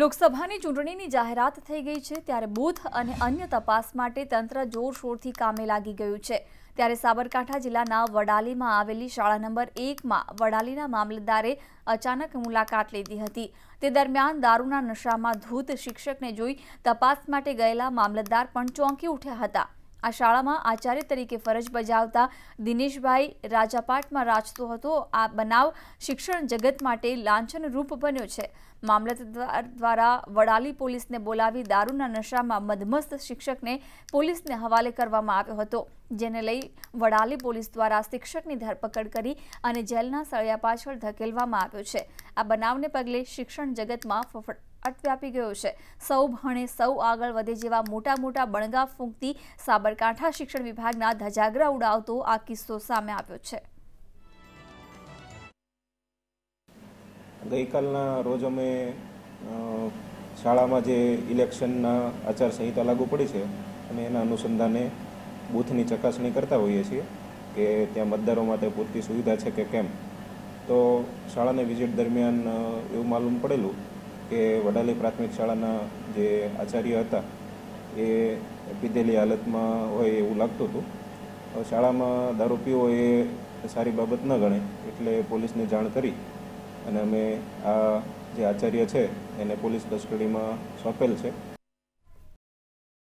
લોકસભાની ચૂંટણીની જાહેરાત થઈ ગઈ છે ત્યારે બૂથ અને અન્ય તપાસ માટે તંત્ર જોરશોરથી કામે લાગી ગયું છે. ત્યારે સાબરકાંઠા જિલ્લાના વડાલીમાં આવેલી શાળા નંબર એકમાં વડાલીના મામલતદારે અચાનક મુલાકાત લીધી હતી. તે દરમિયાન દારૂના નશામાં ધૂત શિક્ષકને જોઈ તપાસ માટે ગયેલા મામલતદાર પણ ચોંકી ઉઠ્યા હતા. આ શાળામાં આચાર્ય તરીકે ફરજ બજાવતા દિનેશભાઈ રાજાપાટમાં રાચતો હતો. આ બનાવ શિક્ષણ જગત માટે લાંછનરૂપ બન્યો છે. મામલતદાર દ્વારા વડાલી પોલીસને બોલાવી દારૂના નશામાં મધમસ્ત શિક્ષકને પોલીસને હવાલે કરવામાં આવ્યો હતો, જેને લઈ વડાલી પોલીસ દ્વારા શિક્ષકની ધરપકડ કરી અને જેલના સળિયા પાછળ ધકેલવામાં આવ્યો છે. આ બનાવને પગલે શિક્ષણ જગતમાં વ્યાપી ગયો છે. સૌ ભણે સૌ આગળ વધે જેવા મોટા મોટા બણગા ફૂંકતી સાબરકાંઠા શિક્ષણ વિભાગના ધજાગરા ઉડાવતો આ કિસ્સો સામે આવ્યો છે. ગઈકાલના રોજ અમે શાળામાં જે ઇલેક્શનના આચારસંહિતા લાગુ પડી છે અને એના અનુસંધાને બૂથની ચકાસણી કરતા હોઈએ છીએ કે ત્યાં મતદારો માટે પૂરતી સુવિધા છે કે કેમ. તો શાળાની વિઝિટ દરમિયાન એવું માલુમ પડેલું કે વડાલી પ્રાથમિક શાળાના જે આચાર્ય હતા, એ પીધેલી હાલતમાં હોય એવું લાગતું હતું. શાળામાં દારૂ પીવો એ સારી બાબત ન ગણે એટલે પોલીસને જાણ કરી અને અમે આ જે આચાર્ય છે એને પોલીસ કસ્ટડીમાં સોંપેલ છે.